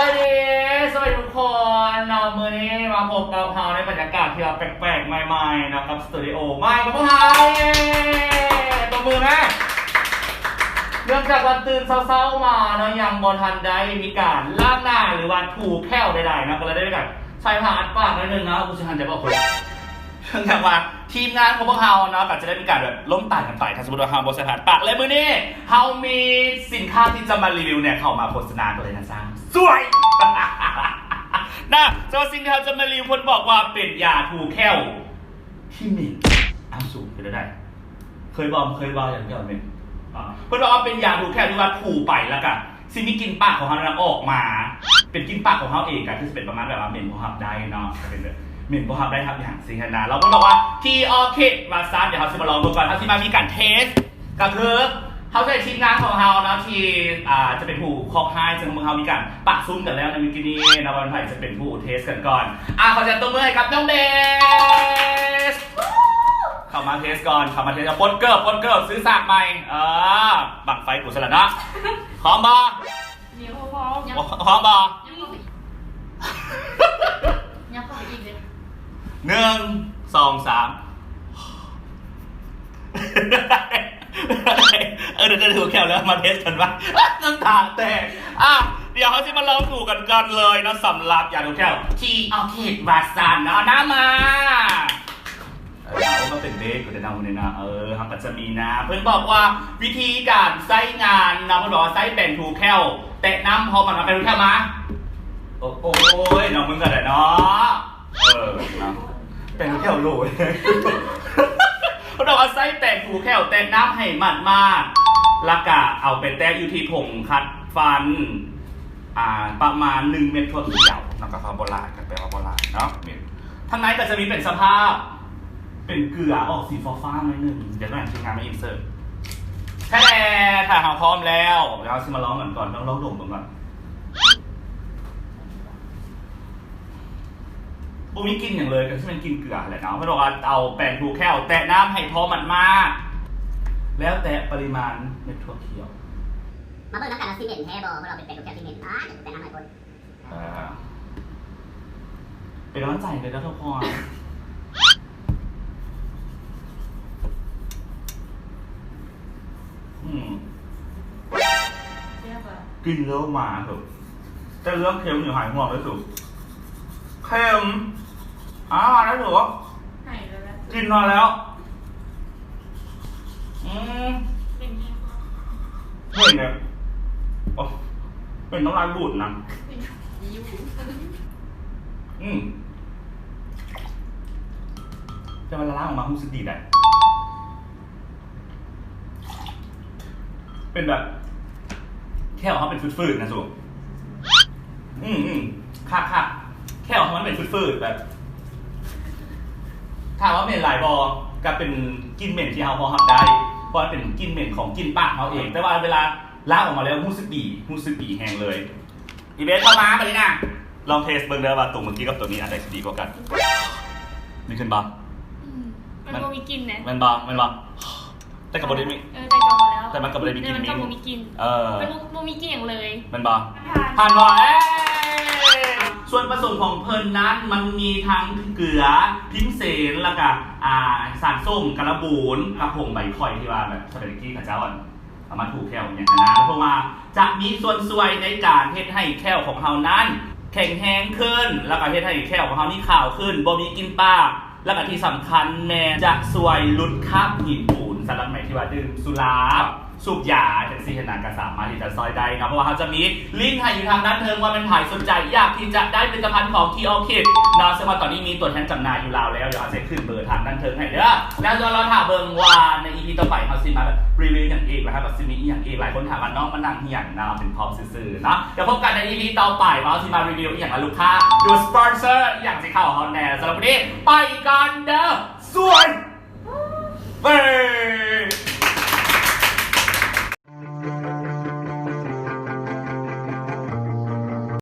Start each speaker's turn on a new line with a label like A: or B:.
A: วัสดีสวัสดีทุกคนเรามือนี้มาพบกับเราในบรรยากาศที่เราแปลกๆใหม่ๆนะครับสตูดิโอใหม่ของพวกเราเย้ตบมือนะเนื่องจากวันตื่นเศร้าๆมาเนาะยังบอทันได้มีการลางหน้าหรือว่าถูแค่วใดๆนะก็เลยได้มีการใส่ผ้าอัดปากนิดนึงนะคุณชันจะบอกคุณเนื่องจากว่าทีมงานของพวกเราเนาะก็จะได้มีการแบบล้มตายกันไปถ้าสมมติว่าเฮาบริษัทปากเลยมือนี้เฮามีสินค้าที่จะมารีวิวเนี่ยเข้ามาโฆษณาตัวเลยนะจ๊ะ สวย นะสำหรับสิ่งที่เราจะมารีวิวคนบอกว่าเป็นยาถูแค่วที่ม็นอ้าสูงไปได้ เคยบอกเคยบอกอย่างเดียวเหม็นอ่าเพื่อนบอกว่าเป็นยาถูแค่วที่ว่าถูไปแล้วกันสิ่งที่กินปากของเขาเนี่ยออกมา เป็นกินปากของเขาเองกันที่เป็นประมาณแบบว่าเหม็นพอหับได้เนาะเป็นเหม็นพอหับได้ครับอย่างสิงคนาเราก็บอกว่าทีออเคมาซานเดี๋ยวเขาจะมาลองดูก่อนเขาจะมามีการเทสก็คือ เขาจะทีมงานของเรานะที่อ่าจะเป็นผู้เคอกไฮซึ่งมึงเขามีการปะซุ่มกันแล้วในวิกินี่นะวันไผ่จะเป็นผู้เทสกันก่อน อะขอเสียงตัวมือให้กับน้องเบสเข้ามาเทสก่อนเข้ามาเทสเอาปนเกิร์บปนเกิร์บซื้อสากใหม่เออบังไฟกุศลนะพร้อมบอ
B: เดี๋ยวพร้อมยัง
A: พร้อมบอ
B: ยังเข้าไปอีกเลย
A: หนึ่งสองสามเออเดี๋ยวจะถือแขวแล้วมาเทสกันว่าน้ำตาแตกอะเดี๋ยวเขาจะมาลองถูกกันกันเลยนะสำหรับอย่าดูแก้วทีเอาเขตวาซานเนาะนะมาเออเอามาเป็นเด็กกูจะนำเลยนะเออครับก็จะมีนะ เพื่อนบอกว่าวิธีการใช้งานนะเพื่อนบอกว่าใช้แบ่งถูกแค่วแตะน้ำพอมันมาเป็นถูกแค่วมาโอ้โอ้ยน้องมึงกันเลยเนาะเออเนาะแป้งถูแค่วโรยเขาบอกว่าไส้แป้งถูแค่วแต่น้ำให้มันมาก ล้วก็เอาไปแต้อยู่ที่ผงคัดฟันอ่าประมาณหนึ่งเม็ดทั่วเดียวแล้วก็ควาโบราณกันแปลว่าโบราณเนาะเม็ดทางในก็จะมีเป็นสภาพ เป็นเกลือออกสีฟ้าๆหน่อยหนึงเดี๋ยวก็อย่างทีมงานมาอินเสิร์ตแค่ถ่ายหาพร้อมแล้วเราจะมาลองกันก่อนต้องลองดมกันก่อนบุมีกินอย่างเลยก็ที่มันกินเกลือแหละเนาะเพราะว่าเอาแป้งถูแค่วแตะน้ำให้พอมันมาก แล้วแต่ปริมาณเม็ดถั่วเขียว
C: มาเบิ่งน้ำกันเอาซีเมนต์แท้บ่เพราะเราเป็นเป็ดลูกแก้วซีเมนต์อ่าเดี๋ยวเป็นน้ำหลายคน
A: เอ่อเป็นกำลังใจเลยนะทุกคนอืม
B: เรียบร้อย
A: กินเริ่มมาเถอะแต่เรื่องเค็มอยู่หายห่วงเลยสุดเค็มอ่าแล้วถือว่า
B: ไหนแล้วนะ
A: กินมาแล้ว อืม
B: เป็นยังไง
A: เห็นเนี่ยโอ้เป็นน้ำลายบูดนะ
B: ยิ้ว
A: อืมจะมาละล้างออกมารู้สึกดีแหละเป็นแบบแค่เขาเป็นฟืดๆนะสุอืมอืมค่ะค่ะแค่เขามันเป็นฟืดๆแบบถ้าว่าเหม็นหลายบอก็เป็นกินเหม็นที่เราพอรับได้ ราะมันเป็นกลินเหม็นของกลินปากเขาเอง แต่ว่าเวลาล้างออกมาแล้วรู้สึกดีรู้สึกดีแหงเลยอีเบสเข้ามาไปเลยนะลองเทสเบิ่งเด้อว่าตัวเมื่อกี้กับตัวนี้อันไหนสิดีกว่ากันนี่ขึ้นบ่
B: มันก็มีกลินนะ
A: แมันบ่แมันบ่แต่กับบริมี
B: เออใจจอแล้ว
A: แต่มันก็บ่ได้มีกลิ่น
B: มันก็บ่มีกลิน
A: เออ
B: มันบ่มีกลินอย่างเลย
A: แมันบ่ผ่านบ่เอ้ย ส่วนผสมของเพลินนั้นมันมีทั้งเกลือพิมเสนแล้วก็อ่าสารส้มกระบูนกระผงใบข่อยที่ว่าแบบสเปนกี้กับเจ้าอ่อนเอามาถูกแคลอย่างนั้นนะเพราะว่าจะมีส่วนช่วยในการเฮ็ดให้แคลของเรานั้น แข็งแรงขึ้น แล้วก็เฮ็ดให้แคลของเรานี่ขาวขึ้นบ่มีกินปากแล้วก็ที่สำคัญแม่จะสวยลดคาบหินปู สำหรับใหม่ที่ว่าดื่มสุราสูบยาจังซี่นานก็สามารถที่จะซอยได้นะเพราะว่าเขาจะมีลิงก์ให้อยู่ทางด้านเทิงว่าเป็นถ่ายสนใจอยากที่จะได้ผลิตภัณฑ์ของทีโอคิดนะซึ่งว่าตอนนี้มีตัวแทนจำหน่ายอยู่แล้วแล้วเดี๋ยวเขาจะขึ้นเบอร์ทางด้านเทิงให้เด้อแล้วเดี๋ยวเราถามเบิ่งว่าในอีพีต่อไปเขาสิมาแบบรีวิวอย่างเอกนะครับแบบซิมีอย่างเอกหลายคนถามว่าน้องมานั่งอหย่างนะเป็นพร้อมซื่อๆนะเดี๋ยวพบกันในอีพีต่อไปว่าเขาสิมารีวิวอย่างละลูกค้าดูสปอนเซอร์อย่างสิเข้าฮอนแน่สำหรับวันนี้ไปกันเด้อสวยเว้ย